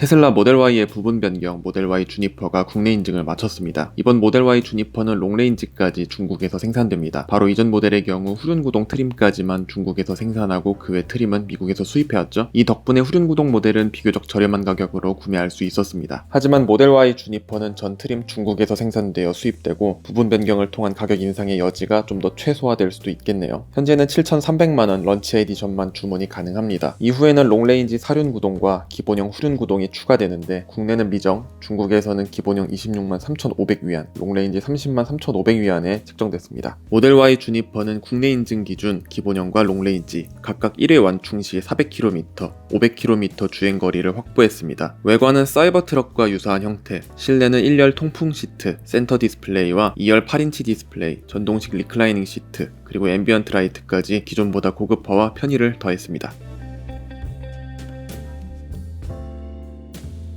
테슬라 모델 Y의 부분 변경 모델 Y 주니퍼가 국내 인증을 마쳤습니다. 이번 모델 Y 주니퍼는 롱레인지까지 중국에서 생산됩니다. 바로 이전 모델의 경우 후륜구동 트림까지만 중국에서 생산하고 그 외 트림은 미국에서 수입해왔죠. 이 덕분에 후륜구동 모델은 비교적 저렴한 가격으로 구매할 수 있었습니다. 하지만 모델 Y 주니퍼는 전 트림 중국에서 생산되어 수입되고 부분 변경을 통한 가격 인상의 여지가 좀 더 최소화될 수도 있겠네요. 현재는 7,300만원 런치 에디션만 주문이 가능합니다. 이후에는 롱레인지 사륜 구동과 기본형 후륜 구동이 추가되는데 국내는 미정, 중국에서는 기본형 26만 3,500위안, 롱레인지 30만 3,500위안에 책정됐습니다. 모델 Y 주니퍼는 국내 인증 기준 기본형과 롱레인지 각각 1회 완충 시 400km, 500km 주행 거리를 확보했습니다. 외관은 사이버 트럭과 유사한 형태, 실내는 1열 통풍 시트, 센터 디스플레이와 2열 8인치 디스플레이, 전동식 리클라이닝 시트, 그리고 앰비언트 라이트까지 기존보다 고급화와 편의를 더했습니다.